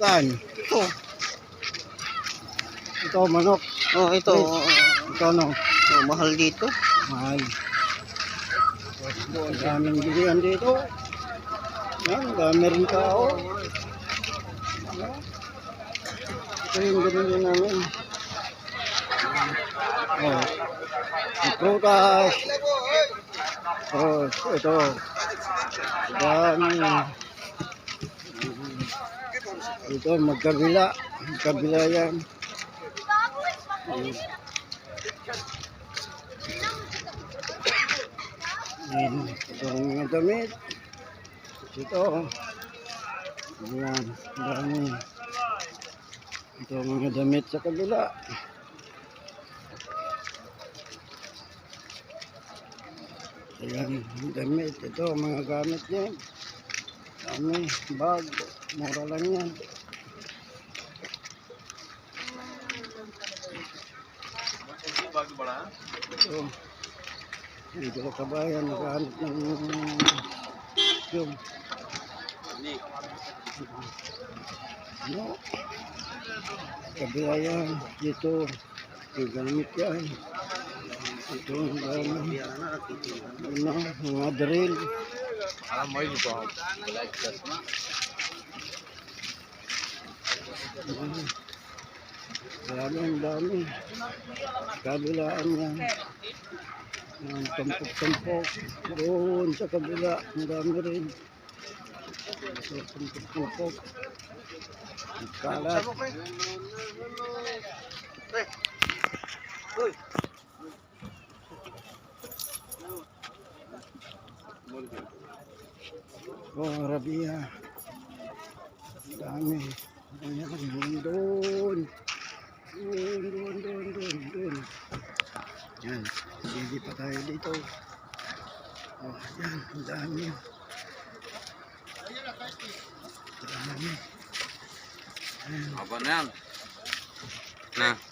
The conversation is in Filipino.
Saan? Ito. Ito, manok. Oh, ito. Ito, ano? Oh, mahal dito. Mahal. Ang daming bilihan dito. Yan, dami rin tao. Ito yung binili namin. Oh. Prutas. Oh, ito. Dami. Ito, magkabila. Magkabila yan. Ayan, ito ang mga damit. Ito. Ayan, dami. Ito ang mga damit sa kabila. Ayan, damit. Ito, ang mga gamit niya. Dami, bag. Mura lang yan. Ito. Dito ka kabayan, nakahanap ng yung ano, kabila yan, dito, yung yan. Ito, ang dami. Ano, mga drill. Ano, Dami, ang dami. Kabilaan yan. Ang tampok-tampok. Doon sa kabila. Ang dami rin. So, tampok-tampok. Ang Kalat. Oh, Arabia. Ang dami. Ayan, doon, doon. Doon, doon, doon, doon, doon. Yan, hindi pa tayo dito. Oh, yan, ang dami. Ang dami. Apa na yan? Na.